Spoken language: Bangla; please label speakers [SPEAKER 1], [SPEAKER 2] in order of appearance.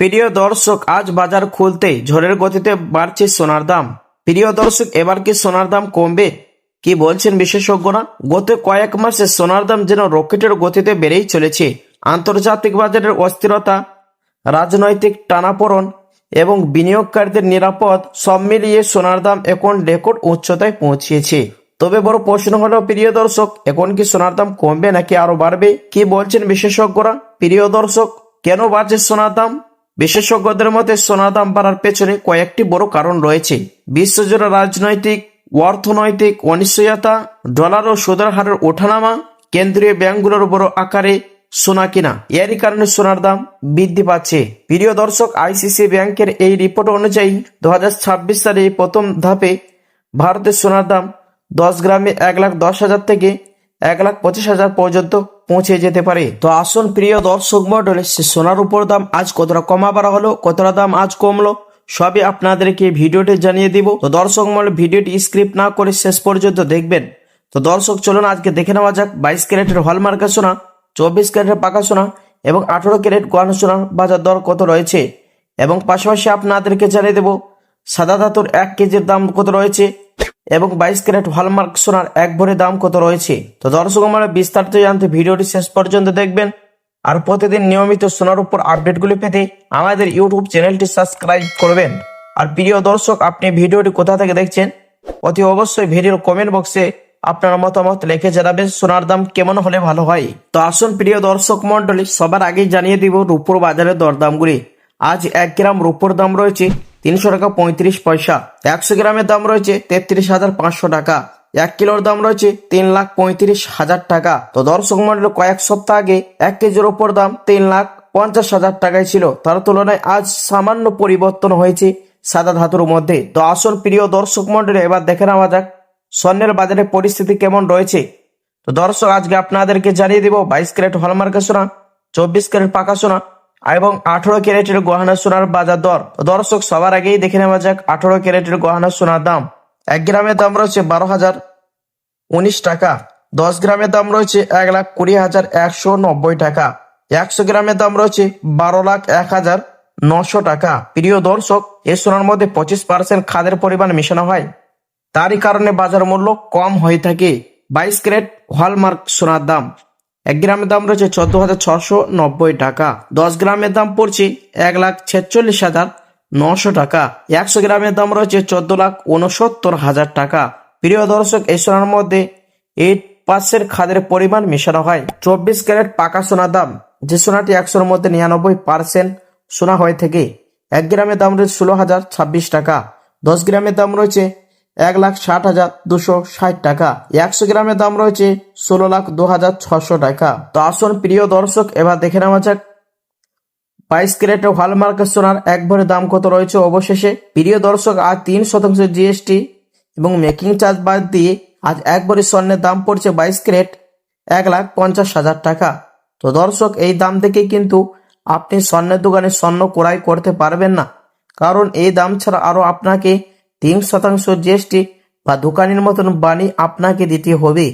[SPEAKER 1] প্রিয় দর্শক, আজ বাজার খুলতে ঝড়ের গতিতে বাড়ছে সোনার দাম। প্রিয় দর্শক, এবার কি সোনার দাম কমবে? কি বলছেন বিশেষজ্ঞরা? গত কয়েক মাসে সোনার দাম যেন রকেটের গতিতে বেড়েই চলেছে। আন্তর্জাতিক বাজারের অস্থিরতা, রাজনৈতিক টানাপোড়ন এবং বিনিয়োগকারীদের নিরাপদ সব মিলিয়ে সোনার দাম এখন রেকর্ড উচ্চতায় পৌঁছিয়েছে তবে বড় প্রশ্ন হলো, প্রিয় দর্শক, এখন কি সোনার দাম কমবে নাকি আরও বাড়বে? কি বলছেন বিশেষজ্ঞরা? প্রিয় দর্শক, কেন বাড়ছে সোনার দাম? বিশেষজ্ঞদের মতে, সোনার দাম বাড়ার পেছনে কয়েকটি বড় কারণ রয়েছে। বিশ্বজুড়ে রাজনৈতিক, অর্থনৈতিক অনিশ্চয়তা, ডলার ও সুদের হারের ওঠানামা, কেন্দ্রীয় ব্যাংকগুলোর বড় আকারে সোনা কিনা। এরই কারণে সোনার দাম বৃদ্ধি পাচ্ছে। প্রিয় দর্শক, আইসিসি ব্যাংকের এই রিপোর্ট অনুযায়ী দু সালে প্রথম ধাপে ভারতের সোনার দাম দশ গ্রামে এক লাখ দশ হাজার থেকে এক লাখ পঁচিশ হাজার পর্যন্ত পৌঁছে যেতে পারে। তো আসুন প্রিয় দর্শক মন্ডলে সে সোনার উপর দাম আজ কতটা কমা বাড়া হলো, কতটা দাম আজ কমলো, সবই আপনাদেরকে ভিডিওটি জানিয়ে দিব। তো দর্শক মন্ডল ভিডিওটি স্ক্রিপ্ট না করে শেষ পর্যন্ত দেখবেন। তো দর্শক, চলুন আজকে দেখে নেওয়া যাক, বাইশ ক্যারেটের হলমার্কের সোনা, চব্বিশ ক্যারেটের পাকা সোনা এবং আঠারো ক্যারেট গহনা সোনার বাজার দর কত রয়েছে। এবং পাশাপাশি আপনাদেরকে জানিয়ে দেব, সাদা ধাতুর এক কেজির দাম কত রয়েছে এবং বাইশ ক্যারেট হলমার্ক সোনার এক ভরে দাম কত রয়েছে? তো দর্শক আমরা বিস্তারিত জানতে ভিডিওটি শেষ পর্যন্ত দেখবেন। আর প্রতিদিন নিয়মিত সোনার উপর আপডেটগুলি পেতে আমাদের ইউটিউব চ্যানেলটি সাবস্ক্রাইব করবেন। আর প্রিয় দর্শক, আপনি ভিডিওটি কোথা থেকে দেখছেন? অতি অবশ্যই ভিডিওর কমেন্ট বক্সে আপনার মতামত লিখে জানাবেন, সোনার দাম কেমন হলে ভালো হয়? তো আসুন প্রিয় দর্শক মন্ডলী সবার আগেই জানিয়ে দিব রূপোর বাজারের দরদামগুলি। আজ এক গ্রাম রূপোর দাম রয়েছে তিনশো টাকা পঁয়ত্রিশ পয়সা। একশো গ্রামের দাম রয়েছে তেত্রিশ হাজার পাঁচশো টাকা। এক কিলোর দাম রয়েছে তিন লাখ পঁয়ত্রিশ হাজার টাকা। তো দর্শক মন্ডল কয়েক সপ্তাহ আগে এক কেজির ওপর দাম তিন লাখ পঞ্চাশ হাজার টাকায় ছিল। তার তুলনায় আজ সামান্য পরিবর্তন হয়েছে সাদা ধাতুর মধ্যে। তো আসল প্রিয় দর্শক মন্ডলী এবার দেখে নেওয়া যাক স্বর্ণের বাজারে পরিস্থিতি কেমন রয়েছে। তো দর্শক, আজকে আপনাদেরকে জানিয়ে দিব বাইশ ক্যারেট হলমার্কের সোনা, চব্বিশ ক্যারেট পাকা সোনা এবং আঠারো ক্যারেটের গহনা সোনার বাজার দর। দর্শক, সবার আগেই দেখে নেওয়া যাক আঠারো ক্যারেটের গহনা সোনার দাম। এক গ্রামের দাম রয়েছে বারো হাজার উনিশ টাকা। দশ গ্রামের দাম রয়েছে এক লাখ কুড়ি হাজার একশো নব্বই টাকা। একশো গ্রামের দাম রয়েছে বারো লাখ এক হাজার নশো টাকা। প্রিয় দর্শক, এ সোনার মধ্যে পঁচিশ পার্সেন্ট খাদের পরিমাণ মেশানো হয়। তারই কারণে বাজার মূল্য কম হয়ে থাকে। বাইশ ক্যারেট হলমার্ক সোনার দাম। এক গ্রামের দাম রয়েছে চোদ্দ হাজার ছশো নব্বই টাকা। দশ গ্রামের দাম পড়ছে এক লাখ ছেচল্লিশ হাজার নশো টাকা। একশো গ্রামের দাম রয়েছে চোদ্দ লাখ উনসত্তর হাজার টাকা। প্রিয় দর্শক, এই সোনার মধ্যে এইট পার্সেন্ট খাদের পরিমাণ মেশানো হয়। চব্বিশ ক্যারেট পাকা সোনার দাম, যে সোনাটি একশোর মধ্যে নিরানব্বই পার্সেন্ট সোনা হয়ে থাকে। এক গ্রামের দাম রয়েছে ষোলো হাজার ছাব্বিশ টাকা। দশ গ্রামের দাম রয়েছে এক লাখ ষাট হাজার দুশো ষাট টাকা। একশো গ্রামের দাম রয়েছে ষোলো লাখ দু হাজার ছশো টাকা। তো আসুন, প্রিয় দর্শক, এবার দেখে নেওয়া যাক। বাইশ ক্যারেট হলমার্কের সোনার এক ভরে দাম কত রয়েছে অবশেষে? প্রিয় দর্শক, আজ তিন শতাংশ জিএসটি এবং মেকিং চার্জ বাদ দিয়ে আজ এক ভরি স্বর্ণের দাম পড়ছে বাইশ ক্যারেট এক লাখ পঞ্চাশ হাজার টাকা। তো দর্শক, এই দাম থেকে কিন্তু আপনি স্বর্ণের দোকানে স্বর্ণ ক্রয় করতে পারবেন না। কারণ এই দাম ছাড়া আরও আপনাকে তিন শতাংশ জিএসটি বা দোকানের মতন বাণী আপনাকে দিতে হবে।